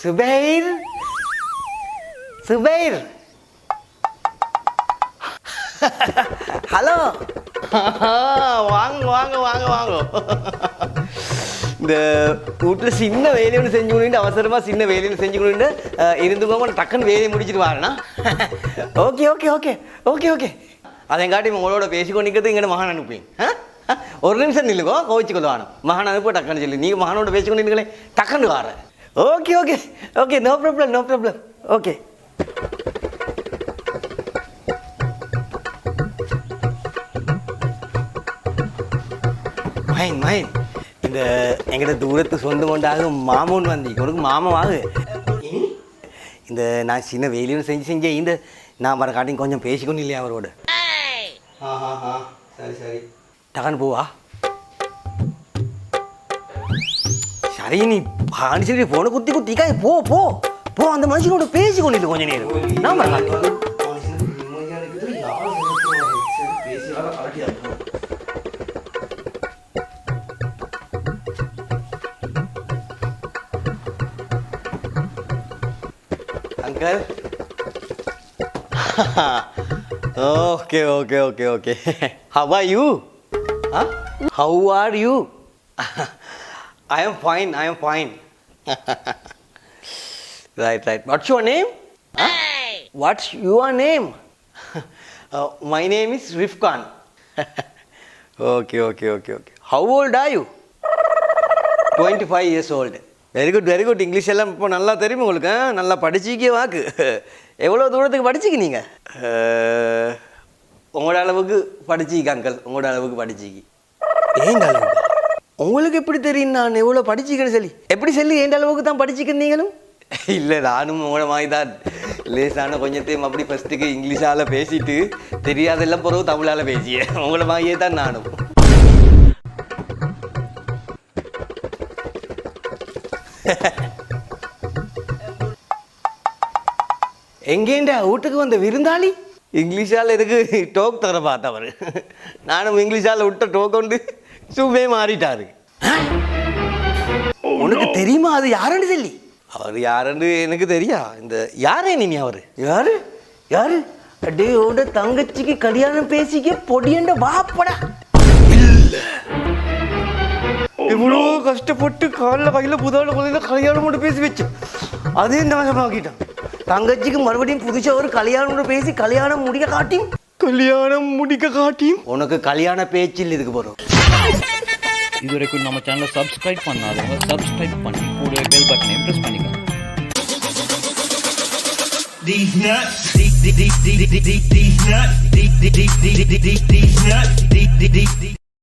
Zubair? Zubair? Hello. வாங்க வாங்க வாங்க வாங்க. இந்த வீட்டில் சின்ன வேலையை ஒன்று செஞ்சு கொண்டு அவசரமாக சின்ன வேலையை செஞ்சு கொண்டு இருந்துக்கோங்க டக்குன்னு வேலையை முடிச்சிட்டு வாரேண்ணா okay okay okay okay okay. அதங்காட்டி உங்களோட பேசிக்கொண்டிருக்கிறது இங்கே மகான் அனுப்புவீங்க ஒரு நிமிஷம் நில்லுக்கோ கோவிச்சு கொள்வானு மகான் அனுப்ப டக்குன்னு சொல்லி. நீங்கள் மகானோட பேசிக்கொண்டிருங்களே டக்குன்னு வார. Okay okay okay no problem no problem okay. Mayan Mayan இந்த எங்கிட்ட தூரத்து சொந்த கொண்டாக மாமன் வந்து. உனக்கு மாமன் வாகு இந்த நான் சின்ன வேலையும் செஞ்சு செஞ்சேன் இந்த நான் வர கொஞ்சம் பேசிக்கொண்டு இல்லையா அவரோட? சரி சரி. டகான்னு போவா? சரி நீ பாண்டி சரி போன குத்தி. குத்திக்கா போ போ. போ அந்த மனுஷனோட பேசிக்கொண்டு இல்லை கொஞ்ச நேரம். நான் வர okay, okay. How are you? Huh? How are you? I am fine, I am fine. right, right. What's your name? Huh? What's your name? uh, my name is Rifkan. okay, okay, okay, okay. How old are you? 25 years old. Very good very good English எல்லாம் இப்போ நல்லா தெரியும் உங்களுக்கு? நல்லா படிச்சிக்க வாக்கு எவ்வளோ தூரத்துக்கு படிச்சிக்க நீங்கள் உங்களோட அளவுக்கு படிச்சிக்க அங்கிள். உங்களோட அளவுக்கு படிச்சிக்கி ஏண்ட அளவுக்கு? உங்களுக்கு எப்படி தெரியும் நான் எவ்வளோ படிச்சிக்கன்னு சொல்லி? எப்படி சொல்லி ஏண்ட அளவுக்கு தான் படிச்சிக்க நீங்களும்? இல்லை நானும் உங்களோட மாதிரி தான். லேசான கொஞ்சத்தையும் அப்படி ஃபஸ்ட்டுக்கு இங்கிலீஷால் பேசிட்டு தெரியாதெல்லாம் பிறகு தமிழால் பேசியேன் உங்களோட மாதிரியே தான் நானும். எங்கேண்டா வீட்டுக்கு வந்த விருந்தாளி? இங்கிலீஷால் எதுக்கு டோக் தர பார்த்தவர்? நானும் இங்கிலீஷால் விட்ட டோக் கொண்டு சும்மே மாறிட்டாரு. உனக்கு தெரியுமா? அது யாருன்னு சொல்லி? அவர் யாருன்னு எனக்கு தெரியா. இந்த யாரே நீ அவர்? யாரு? யாரு? அடே உட தங்கச்சிக்கு கல்யாணம் பேசிக்க பொடியண்ட வாப்படா. இவ்வளோ கஷ்டப்பட்டு காலில் கையில் புதாவில் கல்யாணம் மட்டும் பேசி வச்சு அதே நாசமாக்கிட்டான் தங்கச்சிக்கு மறுபடியும் புதுசாக ஒரு கல்யாணம் பேசி கல்யாணம் முடிக்க காட்டியும் கல்யாணம் முடிக்க காட்டியும் உனக்கு கல்யாண பேச்சில் இதுக்கு போகிறோம் இதுவரைக்கும் நம்ம சேனலை சப்ஸ்கிரைப் பண்ணாதவங்க சப்ஸ்கிரைப் பண்ணி கூடவே பெல் பட்டனையும் ப்ரெஸ் பண்ணிக்கோங்க These nuts, these, these, these, these, these, these nuts, these, these, these, these, these, these nuts, these, these.